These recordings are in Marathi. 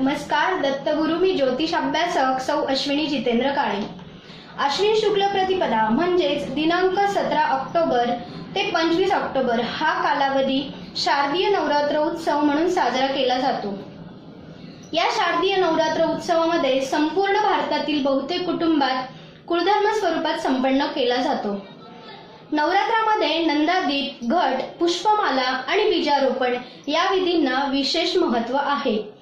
नमस्कार दत्तगुरु मी ज्योतिष अभ्यासक सौ अश्विनी जितेंद्र काळे. अश्विन शुक्ल प्रतिपदा म्हणजेच दिनांक सतरा ऑक्टोबर ते पंचवीस ऑक्टोबर हा कालावधी शारदीय नवरात्र उत्सव म्हणून साजरा केला जातो. या शारदीय नवरात्र उत्सवामध्ये संपूर्ण भारतातील बहुतेक कुटुंबात कुळधर्म स्वरूपात संपन्न केला जातो. नवरात्रामध्ये नंदादीप घट पुष्पमाला आणि बीजारोपण या विधींना विशेष महत्त्व आहे.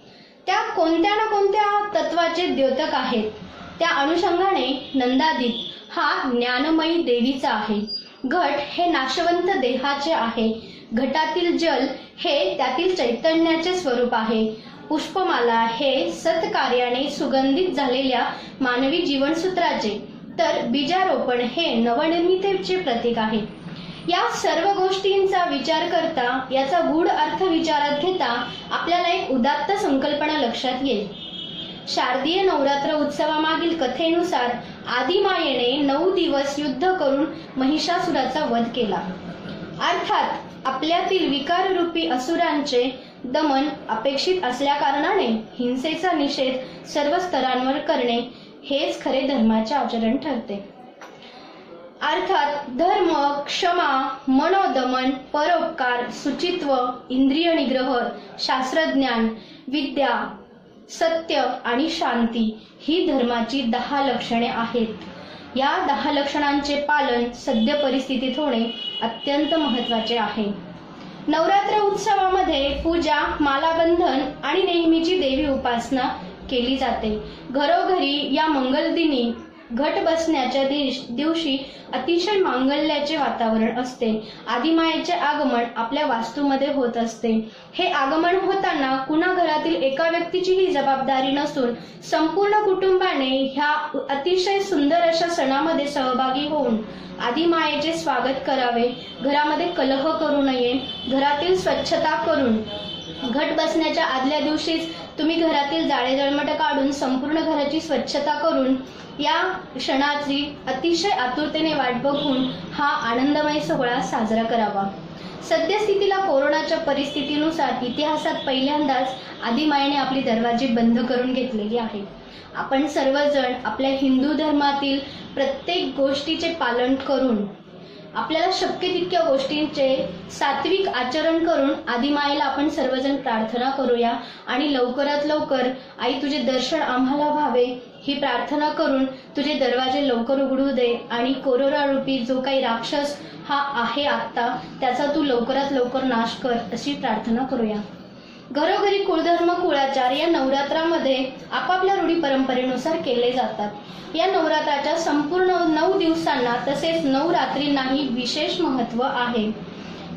त्या कोणत्या ना कोणत्या तत्वाचे द्योतक आहेत? त्या अनुषंगाने नंदादित हा ज्ञानमयी देवीचा आहे. घट हे नाशवंत देहाचे आहे. घटातील जल हे त्यातील चैतन्याचे स्वरूप आहे. पुष्पमाला हे सत्कार्याने सुगंधित झालेल्या मानवी जीवनसूत्राचे. तर बीजारोपण हे नवनिर्मितेचे प्रतीक आहे. या सर्व गोष्टींचा विचार करता याचा गूढ अर्थ विचारात घेता आपल्याला एक उदात्त संकल्पना लक्षात येईल. शारदीय नवरात्र उत्सवामागील कथेनुसार आदिमायेने नऊ दिवस युद्ध करून महिषासुराचा वध केला. अर्थात आपल्यातील विकाररूपी असुरांचे दमन अपेक्षित असल्याकारणाने हिंसेचा निषेध सर्व स्तरांवर करणे हेच खरे धर्माचे आचरण ठरते. अर्थात धर्म क्षमा मनोदमन परोपकार सुचित्व इंद्रिय निग्रह शास्त्रज्ञान विद्या सत्य आणि शांती ही धर्माची दहा लक्षणे आहेत. या दहा लक्षणांचे पालन सद्य परिस्थितीत होणे अत्यंत महत्त्वाचे आहे. नवरात्र उत्सवामध्ये पूजा मालाबंधन आणि नेहमीची देवी उपासना केली जाते. घरोघरी या मंगलदिनी घट बसण्याच्या दिवशी अतिशय मांगल्याचे वातावरण असते. आदिमायेचे आगमन आपल्या वास्तूमध्ये होत असते. हे आगमन होताना कुणा घरातील एका व्यक्तीची ही जबाबदारी नसून संपूर्ण कुटुंबाने ह्या अतिशय सुंदर अशा सणामध्ये सहभागी होऊन आदिमायेचे स्वागत करावे. घरामध्ये कलह करू नये. घरातील स्वच्छता करून. घट बसण्याच्या आदल्या दिवशीच तुम्ही घरातील जाळे जळमट काढून संपूर्ण घराची स्वच्छता करून या क्षणाची अतिशय आतुरतेने वाट बघून हा आनंदमय सोहळा साजरा करावा. सद्यस्थितीला कोरोनाच्या परिस्थितीनुसार इतिहासात पहिल्यांदाच आदिमायेने आपली दरवाजे बंद करून घेतलेली आहे. आपण सर्वजण आपल्या हिंदू धर्मातील प्रत्येक गोष्टीचे पालन करून आपल्याला शक्य तितक्या गोष्टींचे सात्विक आचरण करून आदिमायेला आपण सर्वजण प्रार्थना करूया. आणि लवकरात लवकर आई तुझे दर्शन आम्हाला व्हावे ही प्रार्थना करून तुझे दरवाजे लवकर उघडू दे. आणि कोरोना रूपी जो काही राक्षस हा आहे आत्ता त्याचा तू लवकरात लवकर नाश कर अशी प्रार्थना करूया. घरोघरी कुळधर्म कुळाचार या नवरात्रामध्ये आपापल्या रूढी परंपरेनुसार केले जातात. या नवरात्राच्या संपूर्ण नऊ दिवसांना तसेच नऊ रात्रींनाही विशेष महत्त्व आहे.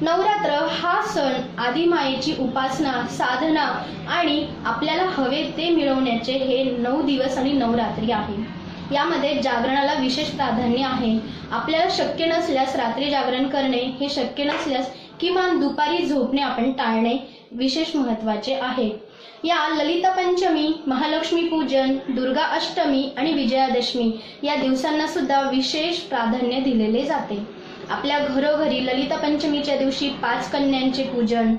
नवरात्र हा सण आदिमायेची उपासना साधना आणि आपल्याला हवे ते मिळवण्याचे हे नऊ दिवस आणि नवरात्री आहे. यामध्ये जागरणाला विशेष प्राधान्य आहे. आपल्याला शक्य नसल्यास रात्री जागरण करणे हे शक्य नसल्यास किमान दुपारी झोपणे आपण टाळणे विशेष महत्त्वाचे आहे. या ललिता पंचमी महालक्ष्मी पूजन दुर्गा अष्टमी आणि विजयादशमी या दिवसांना सुद्धा विशेष प्राधान्य दिलेले जाते. आपल्या घरोघरी ललिता पंचमीच्या दिवशी पाच कन्यांचे पूजन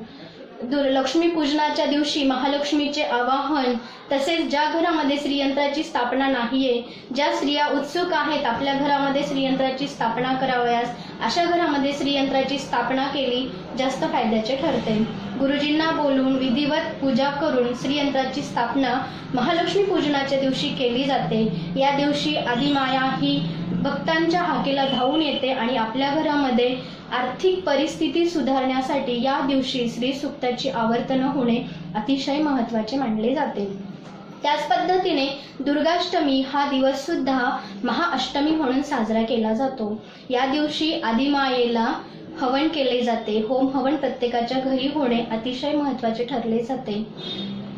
दुर लक्ष्मी पूजनाच्या दिवशी महालक्ष्मीचे आवाहन तसेच ज्या घरामध्ये श्रीयंत्राची स्थापना नाहीये ज्या स्त्रिया उत्सुक आहेत आपल्या घरामध्ये श्रीयंत्राची स्थापना करावयास अशा घरामध्ये श्रीयंत्राची स्थापना केली जास्त फायद्याचे ठरते. गुरुजींना बोलून विधिवत पूजा करून श्रीयंत्राची स्थापना महालक्ष्मी पूजनाच्या दिवशी केली जाते. या दिवशी आदिमाया ही भक्तांच्या हाकेला धावून येते आणि आपल्या घरामध्ये आर्थिक परिस्थिती सुधारण्यासाठी या दिवशी श्री सुक्ताची आवर्तन होणे अतिशय महत्त्वाचे मानले जाते. त्याच पद्धतीने दुर्गाष्टमी हा दिवस सुद्धा महाअष्टमी म्हणून साजरा केला जातो. या दिवशी आदिमायेला हवन केले जाते. होम हवन प्रत्येकाच्या घरी होणे अतिशय महत्त्वाचे ठरले जाते.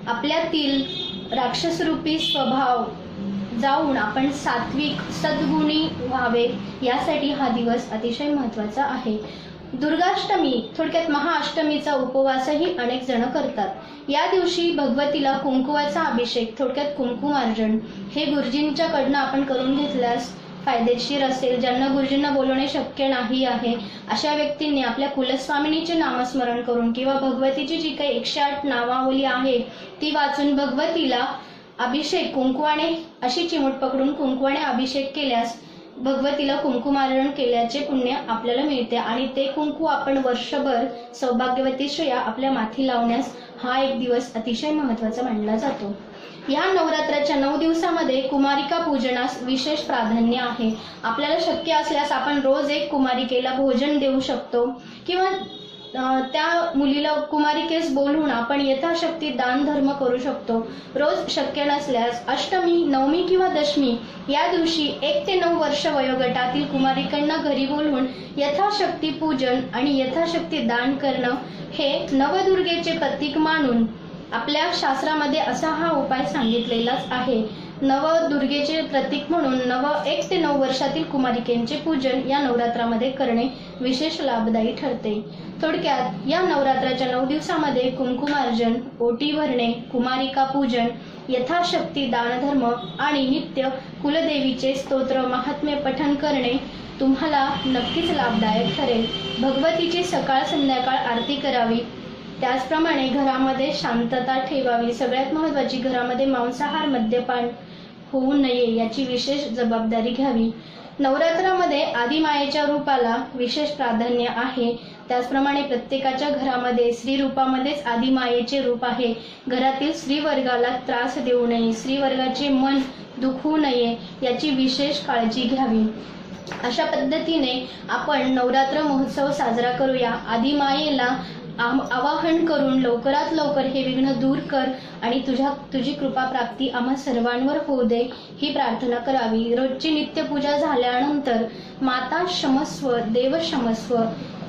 आपल्यातील राक्षसरूपी स्वभाव जाऊन आपण सात्विक सद्गुणी व्हावे यासाठी हा दिवस अतिशय महत्त्वाचा आहे. दुर्गाष्टमी थोडक्यात महाअष्टमीचा उपवासही अनेक जण करतात. या दिवशी भगवतीला कुंकुवाचा अभिषेक थोडक्यात कुंकुमार्जन हे गुरुजींच्याकडनं आपण करून घेतल्यास फायदेशीर असेल. ज्यांना गुरुजींना बोलवणे शक्य नाही आहे अशा व्यक्तींनी आपल्या कुलस्वामिनीचे नामस्मरण करून किंवा भगवतीची जी काही एकशे आठ नावावली आहे ती वाचून भगवतीला अभिषेक कुंकवाने अशी चिमूट पकडून कुंकवाने अभिषेक केल्यास भगवतीला कुंकुमार्पण केल्याचे पुण्य आपल्याला मिळते आणि ते कुंकू आपण वर्षभर सौभाग्यवती श्रेया आपल्या माथी लावण्यास हा एक दिवस अतिशय महत्त्वाचा मानला जातो. या नवरात्राच्या नऊ दिवसामध्ये कुमारिका पूजनास विशेष प्राधान्य आहे. आपल्याला शक्य असल्यास आपण रोज एक कुमारिकेला भोजन देऊ शकतो किंवा त्या मुलीला कुमारिकेस बोलवून आपण यथाशक्ती दान धर्म करू शकतो. रोज शक्य नसल्यास अष्टमी नवमी किंवा दशमी या दिवशी एक ते नऊ वर्ष वयोगटातील कुमारिकांना घरी बोलवून यथाशक्ती पूजन आणि यथाशक्ती दान करणं हे नवदुर्गेचे प्रतीक मानून आपल्या शास्त्रामध्ये असा हा उपाय सांगितलेलाच आहे. नवदुर्गेचे प्रतीक म्हणून नव एक ते नऊ वर्षातील कुमारिकेंचे पूजन या नवरात्रामध्ये करणे विशेष लाभदायी ठरते. थोडक्यात या नवरात्राच्या नऊ दिवसामध्ये कुंकुमार्जन ओटी भरणे कुमारिका पूजन यथाशक्ती दानधर्म आणि नित्य कुलदेवीचे स्तोत्र महात्म्य पठण करणे तुम्हाला नक्कीच लाभदायक ठरेल. भगवतीची सकाळ संध्याकाळ आरती करावी. त्याचप्रमाणे घरामध्ये शांतता ठेवावी. सगळ्यात महत्त्वाची घरामध्ये मांसाहार मद्यपान होऊ नये याची विशेष जबाबदारी घ्यावी. नवरात्रामध्ये आदिमायेच्या रूपाला विशेष प्राधान्य आहे. त्याचप्रमाणे प्रत्येकाच्या घरामध्ये स्त्री रूपामध्येच आदिमायेचे रूप आहे. घरातील स्त्री वर्गाला त्रास देऊ नये स्त्री वर्गाचे मन दुखवू नये याची विशेष काळजी घ्यावी. अशा पद्धतीने आपण नवरात्र महोत्सव साजरा करूया. आदिमायेला आवाहन करून लवकरात लवकर हे विघ्न दूर कर आणि तुझ्या तुझी कृपा प्राप्ती आम्हा सर्वांवर होऊ दे ही प्रार्थना करावी. रोजची नित्यपूजा झाल्यानंतर माता क्षमस्व देव क्षमस्व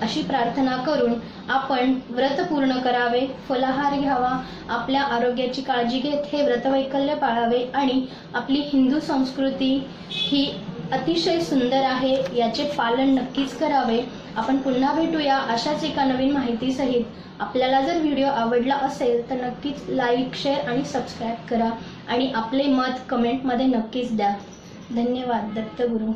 अशी प्रार्थना करून आपण व्रत पूर्ण करावे फलाहार घ्यावा आपल्या आरोग्याची काळजी घेत हे व्रतवैकल्य पाळावे आणि आपली हिंदू संस्कृती ही अतिशय सुंदर आहे याचे पालन नक्कीच करावे. आपण पुन्हा भेटूया अशाच एका नवीन माहितीसहित आपल्याला जर व्हिडिओ आवडला असेल तर नक्कीच लाईक शेअर आणि सबस्क्राईब करा आणि आपले मत कमेंटमध्ये नक्कीच द्या. धन्यवाद दत्तगुरू.